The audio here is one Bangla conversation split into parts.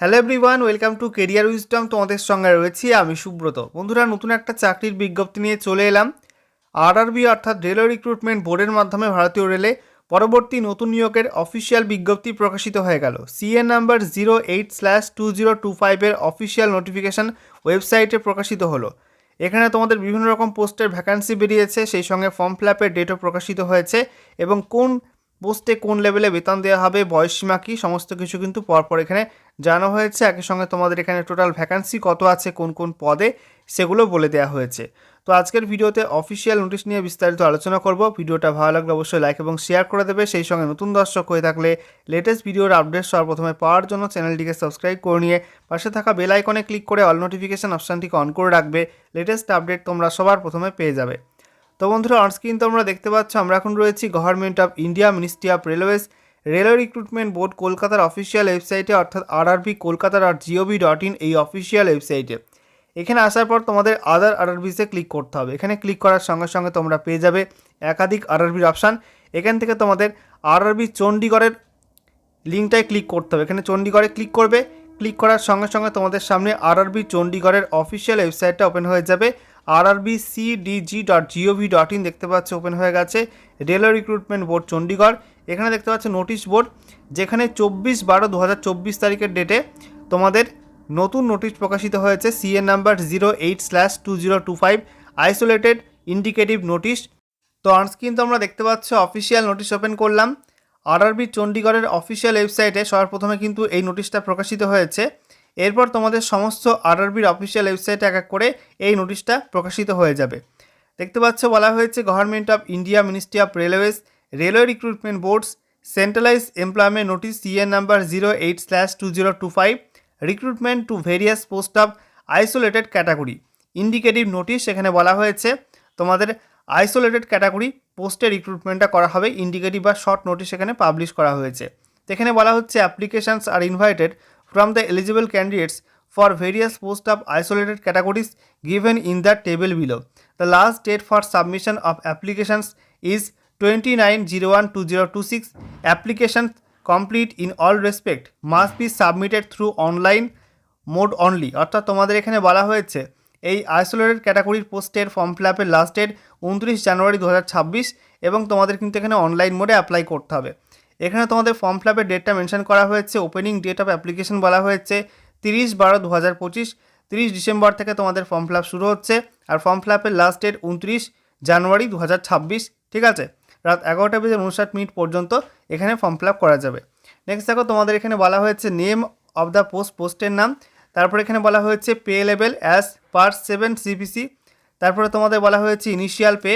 Hello everyone welcome to career wisdom তোমাদের সঙ্গে রয়েছি আমি সুব্রত। বন্ধুরা, নতুন একটা চাকরির বিজ্ঞপ্তি নিয়ে চলে এলাম। আরআরবি অর্থাৎ রেলওয়ে রিক্রুটমেন্ট বোর্ডের মাধ্যমে ভারতীয় রেলে পরবর্তী নতুন নিয়োগের অফিসিয়াল বিজ্ঞপ্তি প্রকাশিত হয়ে গেল। CA number zero eight slash two zero two ফাইভের অফিসিয়াল নোটিফিকেশান ওয়েবসাইটে প্রকাশিত হলো। এখানে তোমাদের বিভিন্ন রকম পোস্টের ভ্যাকান্সি বেরিয়েছে, সেই সঙ্গে ফর্ম ফিল আপের ডেটও প্রকাশিত হয়েছে এবং কোন পোস্টে কোন লেভেলে বেতন দেওয়া হবে, বয়সসীমা কী, সমস্ত কিছু কিন্তু পরপর এখানে জানানো হয়েছে। একই সঙ্গে তোমাদের এখানে টোটাল ভ্যাকান্সি কত আছে, কোন কোন পদে, সেগুলো বলে দেওয়া হয়েছে। তো আজকের ভিডিওতে অফিসিয়াল নোটিশ নিয়ে বিস্তারিত আলোচনা করব। ভিডিওটা ভালো লাগলে অবশ্যই লাইক এবং শেয়ার করে দেবে। সেই সঙ্গে নতুন দর্শক হয়ে থাকলে লেটেস্ট ভিডিওর আপডেট সর্বপ্রথমে পাওয়ার জন্য চ্যানেলটিকে সাবস্ক্রাইব করে নিয়ে পাশে থাকা বেল আইকনে ক্লিক করে অল নোটিফিকেশান অপশানটিকে অন করে রাখবে। লেটেস্ট আপডেট তোমরা সবার প্রথমে পেয়ে যাবে। তো বন্ধুরা অনস্ক্রিন তোমরা দেখতে পাচ্ছ, আমরা এখন রয়েছি government of India ministry of railways railway recruitment board কলকাতার অফিসিয়াল ওয়েবসাইটে অর্থাৎ RRB Kolkata dot GOV dot in এই অফিসিয়াল ওয়েবসাইটে এখানে আসার পর তোমাদের আদার আরআরবিসে ক্লিক করতে হবে। এখানে ক্লিক করার সঙ্গে সঙ্গে তোমরা পেয়ে যাবে একাধিক আরআরবির অপশান এখান থেকে তোমাদের আরআরবি চণ্ডীগড়ের লিঙ্কটায় ক্লিক করতে হবে। এখানে চণ্ডীগড়ে ক্লিক করবে। ক্লিক করার সঙ্গে সঙ্গে তোমাদের সামনে আরআরবি চণ্ডীগড়ের অফিসিয়াল ওয়েবসাইটটা ওপেন হয়ে যাবে। RRB CDG dot GOV dot in দেখতে পাচ্ছ ওপেন হয়ে গেছে। Railway recruitment board Chandigarh. এখানে দেখতে পাচ্ছ নোটিশ বোর্ড যেখানে চব্বিশ বারো দু তারিখের ডেটে তোমাদের নতুন নোটিশ প্রকাশিত হয়েছে CA number zero eight slash two zero two five isolated indicative notice তো অনস্ক্রিন তোমরা দেখতে পাচ্ছ অফিসিয়াল নোটিশ ওপেন করলাম। আরআরবি চণ্ডীগড়ের অফিসিয়াল ওয়েবসাইটে সবার প্রথমে কিন্তু এই নোটিশটা প্রকাশিত হয়েছে। এরপর তোমাদের সমস্ত আরআরবির অফিসিয়াল ওয়েবসাইটে এক এক করে এই নোটিশটা প্রকাশিত হয়ে যাবে। দেখতে পাচ্ছ, বলা হয়েছে government of India ministry of railways railway recruitment boards centralise employment notice CA number zero eight slash two zero two five recruitment to various post of isolated category indicative notice এখানে বলা হয়েছে, তোমাদের আইসোলেটেড ক্যাটাগরি পোস্টে রিক্রুটমেন্টটা করা হবে ইন্ডিকেটিভ বা শর্ট নোটিশ এখানে পাবলিশ করা হয়েছে। এখানে বলা হচ্ছে applications are invited from the eligible candidates for various posts of isolated categories given in the table below. The last date for submission of applications is 29012026. Applications complete in all respect must be submitted through online mode only অর্থাৎ তোমাদের এখানে বলা হয়েছে এই আইসোলেটেড ক্যাটাগরির পোস্টের ফর্ম ফিল আপের লাস্ট ডেট উনত্রিশ জানুয়ারি দু হাজার ছাব্বিশ এবং তোমাদের কিন্তু এখানে অনলাইন মোডে অ্যাপ্লাই করতে হবে এখানে তোমাদের ফর্ম ফিল আপের ডেটটা মেনশন করা হয়েছে ওপেনিং ডেট অফ অ্যাপ্লিকেশন বলা হয়েছে তিরিশ বারো দু হাজার পঁচিশ, তিরিশ ডিসেম্বর থেকে তোমাদের ফর্ম ফিল আপ শুরু হচ্ছে আর ফর্ম ফিল আপের লাস্ট ডেট উনত্রিশ জানুয়ারি দু হাজার ছাব্বিশ, ঠিক আছে? রাত এগারোটা বেজে উনষাট মিনিট পর্যন্ত এখানে ফর্ম ফিল করা যাবে। নেক্সট দেখো তোমাদের এখানে বলা হয়েছে নেম অফ দ্য পোস্ট পোস্টের নাম, তারপর এখানে বলা হয়েছে pay level as per seven CPC তারপরে তোমাদের বলা হয়েছে ইনিশিয়াল পে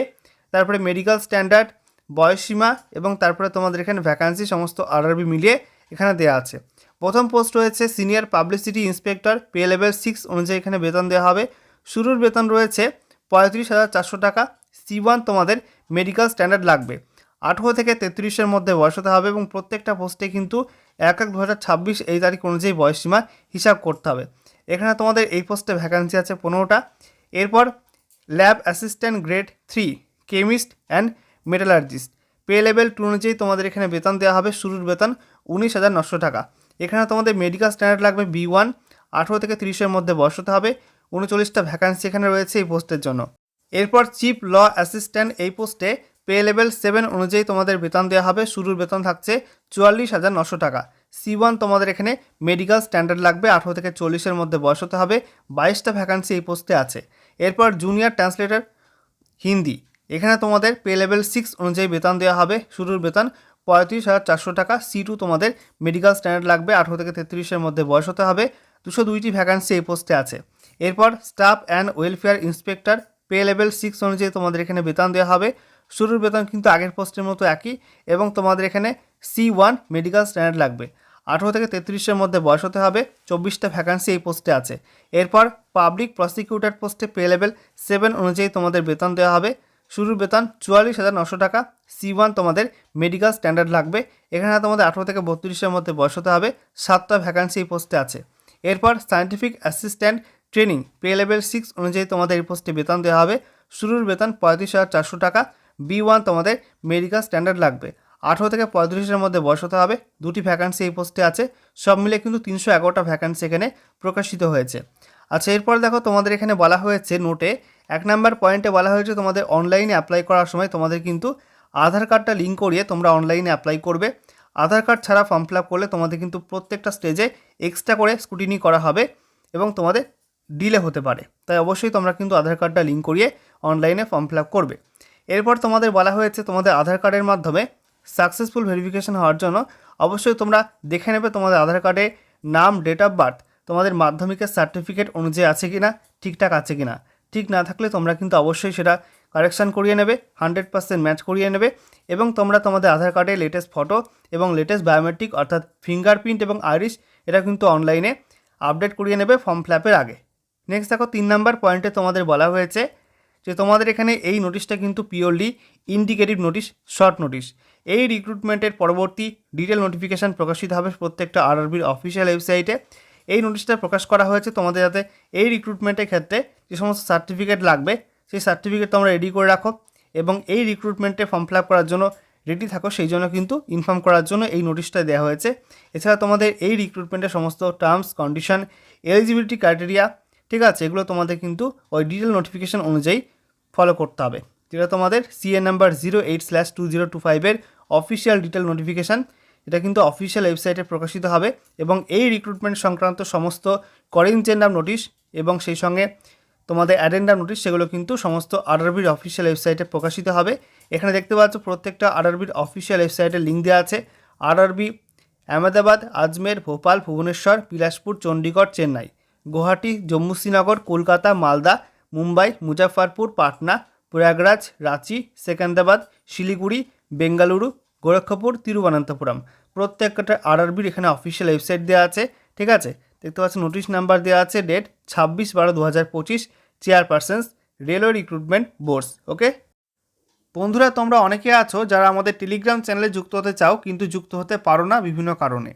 তারপরে মেডিকেল স্ট্যান্ডার্ড বয়সসীমা এবং তারপরে তোমাদের এখানে ভ্যাকান্সি সমস্ত আরআরবি মিলিয়ে এখানে দেওয়া আছে। প্রথম পোস্ট রয়েছে senior publicity inspector pay level six অনুযায়ী এখানে বেতন দেওয়া হবে। শুরুর বেতন রয়েছে পঁয়ত্রিশ হাজার চারশো টাকা। সি ওয়ান তোমাদের মেডিকেল স্ট্যান্ডার্ড লাগবে। আঠেরো থেকে তেত্রিশের মধ্যে বয়স হতে হবে এবং প্রত্যেকটা পোস্টে কিন্তু এক এক দু এই তারিখ অনুযায়ী বয়সসীমা হিসাব করতে হবে। এখানে তোমাদের এই পোস্টে ভ্যাকান্সি আছে পনেরোটা। এরপর lab assistant grade three chemist and metallurgist pay level two অনুযায়ী তোমাদের এখানে বেতন দেওয়া হবে, শুরুর বেতন উনিশ হাজার নশো টাকা। এখানে তোমাদের মেডিকেল স্ট্যান্ডার্ড লাগবে বি ওয়ান আঠেরো থেকে তিরিশের মধ্যে বয়স হতে হবে। উনচল্লিশটা ভ্যাকান্সি এখানে রয়েছে এই পোস্টের জন্য। এরপর চিফ ল অ্যাসিস্ট্যান্ট এই পোস্টে পে লেভেল সেভেন অনুযায়ী তোমাদের বেতন দেওয়া হবে, শুরুর বেতন থাকছে চুয়াল্লিশ হাজার নশো টাকা। সি ওয়ান তোমাদের এখানে মেডিকেল স্ট্যান্ডার্ড লাগবে, আঠেরো থেকে চল্লিশের মধ্যে বয়স হতে হবে। বাইশটা ভ্যাকান্সি এই পোস্টে আছে। এরপর জুনিয়র ট্রান্সলেটর হিন্দি। এখানে তোমাদের পে লেভেল সিক্স অনুযায়ী বেতন দেওয়া হবে। শুরুর বেতন পঁয়ত্রিশ হাজার চারশো টাকা। সি টু তোমাদের মেডিকেল স্ট্যান্ডার্ড লাগবে। আঠেরো থেকে তেত্রিশের মধ্যে বয়স হতে হবে। দুশো দুইটি ভ্যাকান্সি এই পোস্টে আছে। এরপর staff and welfare inspector pay level six অনুযায়ী তোমাদের এখানে বেতন দেওয়া হবে। শুরুর বেতন কিন্তু আগের পোস্টের মতো একই এবং তোমাদের এখানে সি ওয়ান মেডিকেল স্ট্যান্ডার্ড লাগবে। আঠেরো থেকে তেত্রিশের মধ্যে বয়স হতে হবে। চব্বিশটা ভ্যাকান্সি এই পোস্টে আছে। এরপর পাবলিক প্রসিকিউটর পোস্টে পে লেভেল সেভেন অনুযায়ী তোমাদের বেতন দেওয়া হবে। শুরুর বেতন চুয়াল্লিশ হাজার নশো টাকা। সি ওয়ান তোমাদের মেডিকেল স্ট্যান্ডার্ড লাগবে। এখানে তোমাদের আঠেরো থেকে বত্রিশের মধ্যে বয়স হতে হবে। সাতটা ভ্যাকান্সি এই পোস্টে আছে। এরপর scientific assistant training pay level six অনুযায়ী তোমাদের এই পোস্টে বেতন দেওয়া হবে। শুরুর বেতন পঁয়ত্রিশ হাজার চারশো টাকা। বি ওয়ান তোমাদের মেডিকেল স্ট্যান্ডার্ড লাগবে। আঠেরো থেকে পঁয়ত্রিশের মধ্যে বয়স হতে হবে। দুটি ভ্যাকান্সি এই পোস্টে আছে। সব মিলে কিন্তু তিনশো এগারোটা ভ্যাকান্সি এখানে প্রকাশিত হয়েছে। আচ্ছা এরপর দেখো তোমাদের এখানে বলা হয়েছে নোটে এক নাম্বার পয়েন্টে বলা হয়েছে তোমাদের অনলাইনে অ্যাপ্লাই করার সময় তোমাদের কিন্তু আধার কার্ডটা লিঙ্ক করিয়ে তোমরা অনলাইনে অ্যাপ্লাই করবে। আধার কার্ড ছাড়া ফর্ম ফিল করলে তোমাদের কিন্তু প্রত্যেকটা স্টেজে এক্সট্রা করে স্কুটিনি করা হবে এবং তোমাদের ডিলে হতে পারে। তাই অবশ্যই তোমরা কিন্তু আধার কার্ডটা লিঙ্ক করিয়ে অনলাইনে ফর্ম ফিল করবে। এরপর তোমাদের বলা হয়েছে তোমাদের আধার কার্ডের মাধ্যমে সাকসেসফুল ভেরিফিকেশন হওয়ার জন্য অবশ্যই তোমরা দেখে নেবে তোমাদের আধার কার্ডে নাম ডেট অফ বার্থ তোমাদের মাধ্যমিকের সার্টিফিকেট অনুযায়ী আছে কি না ঠিকঠাক আছে কি না ঠিক না থাকলে তোমরা কিন্তু অবশ্যই সেটা কারেকশান করিয়ে নেবে হান্ড্রেড পার্সেন্ট ম্যাচ করিয়ে নেবে এবং তোমরা তোমাদের আধার কার্ডে লেটেস্ট ফটো এবং লেটেস্ট বায়োমেট্রিক অর্থাৎ ফিঙ্গারপ্রিন্ট এবং আইরিশ এটা কিন্তু অনলাইনে আপডেট করিয়ে নেবে ফর্ম ফ্ল্যাপের আগে। নেক্সট দেখো, তিন নাম্বার পয়েন্টে তোমাদের বলা হয়েছে যে তোমাদের এখানে এই নোটিশটা কিন্তু purely indicative notice short notice এই রিক্রুটমেন্টের পরবর্তী ডিটেল নোটিফিকেশান প্রকাশিত হবে প্রত্যেকটা আরআরবির অফিসিয়াল ওয়েবসাইটে এই নোটিশটা প্রকাশ করা হয়েছে তোমাদের যাতে এই রিক্রুটমেন্টের ক্ষেত্রে যে সমস্ত সার্টিফিকেট লাগবে, সেই সার্টিফিকেট তোমরা রেডি করে রাখো এবং এই রিক্রুটমেন্টে ফর্ম ফিল করার জন্য রেডি থাকো। সেই জন্য কিন্তু ইনফর্ম করার জন্য এই নোটিশটা দেওয়া হয়েছে। এছাড়া তোমাদের এই রিক্রুটমেন্টের সমস্ত টার্মস কন্ডিশন এলিজিবিলিটি ক্রাইটেরিয়া ঠিক আছে? এগুলো তোমাদের কিন্তু ওই ডিটেল নোটিফিকেশান অনুযায়ী ফলো করতে হবে। যেটা তোমাদের CA number zero eight slash two zero two ফাইভের অফিসিয়াল ডিটেল নোটিফিকেশান এটা কিন্তু অফিসিয়াল ওয়েবসাইটে প্রকাশিত হবে এবং এই রিক্রুটমেন্ট সংক্রান্ত সমস্ত করেনজেন্ডাম নোটিশ এবং সেই সঙ্গে তোমাদের অ্যাডেন্ডাম নোটিশ সেগুলো কিন্তু সমস্ত আরআরবির অফিসিয়াল ওয়েবসাইটে প্রকাশিত হবে। এখানে দেখতে পাচ্ছ প্রত্যেকটা আরআরবির অফিসিয়াল ওয়েবসাইটের লিঙ্ক দেওয়া আছে। আরআরবি আহমেদাবাদ আজমের ভোপাল ভুবনেশ্বর বিলাসপুর চণ্ডীগড় চেন্নাই গুয়াহাটি জম্মু শ্রীনগর কলকাতা মালদা মুম্বাই মুজাফরপুর পাটনা প্রয়াগরাজ রাঁচি সেকেন্দ্রাবাদ শিলিগুড়ি বেঙ্গালুরু গোরক্ষপুর তিরুবনন্তপুরম প্রত্যেকটা আরআরবির এখানে অফিসিয়াল ওয়েবসাইট দেওয়া আছে, ঠিক আছে? দেখতে পাচ্ছ নোটিশ নাম্বার দেওয়া আছে ডেট ছাব্বিশ বারো দু হাজার পঁচিশ chairpersons railway recruitment boards okay বন্ধুরা, তোমরা অনেকে আছো যারা আমাদের টেলিগ্রাম চ্যানেলে যুক্ত হতে চাও, কিন্তু যুক্ত হতে পারো না বিভিন্ন কারণে।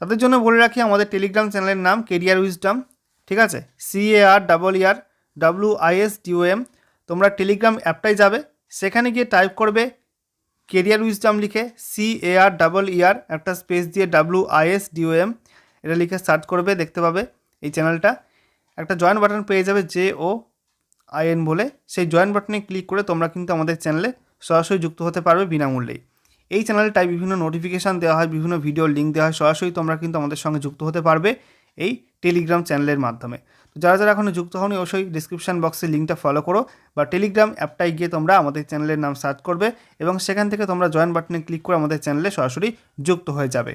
তাদের জন্য বলে রাখি, আমাদের টেলিগ্রাম চ্যানেলের নাম কেরিয়ার উইজডম ঠিক আছে? C A R double E R W I S DOM তোমরা টেলিগ্রাম অ্যাপটাই যাবে, সেখানে গিয়ে টাইপ করবে কেরিয়ার উইজডম লিখে C A R double E R একটা স্পেস দিয়ে ডাব্লিউ আই এস ডিওএম এটা লিখে সার্চ করবে, দেখতে পাবে এই চ্যানেলটা একটা জয়েন বাটন পেয়ে যাবে জে ও আইএন বলে। সেই জয়েন বাটনে ক্লিক করে তোমরা কিন্তু আমাদের চ্যানেলে সরাসরি যুক্ত হতে পারবে বিনামূল্যেই। এই চ্যানেলটায় বিভিন্ন নোটিফিকেশান দেওয়া হয়, বিভিন্ন ভিডিও লিঙ্ক দেওয়া হয়, সরাসরি তোমরা কিন্তু আমাদের সঙ্গে যুক্ত হতে পারবে এই টেলিগ্রাম চ্যানেলের মাধ্যমে। তো যারা যারা এখনও যুক্ত হওনি, অবশ্যই ডিসক্রিপশান বক্সে লিঙ্কটা ফলো করো বা টেলিগ্রাম অ্যাপটায় গিয়ে তোমরা আমাদের চ্যানেলের নাম সার্চ করবে এবং সেখান থেকে তোমরা জয়েন বাটনে ক্লিক করে আমাদের চ্যানেলে সরাসরি যুক্ত হয়ে যাবে।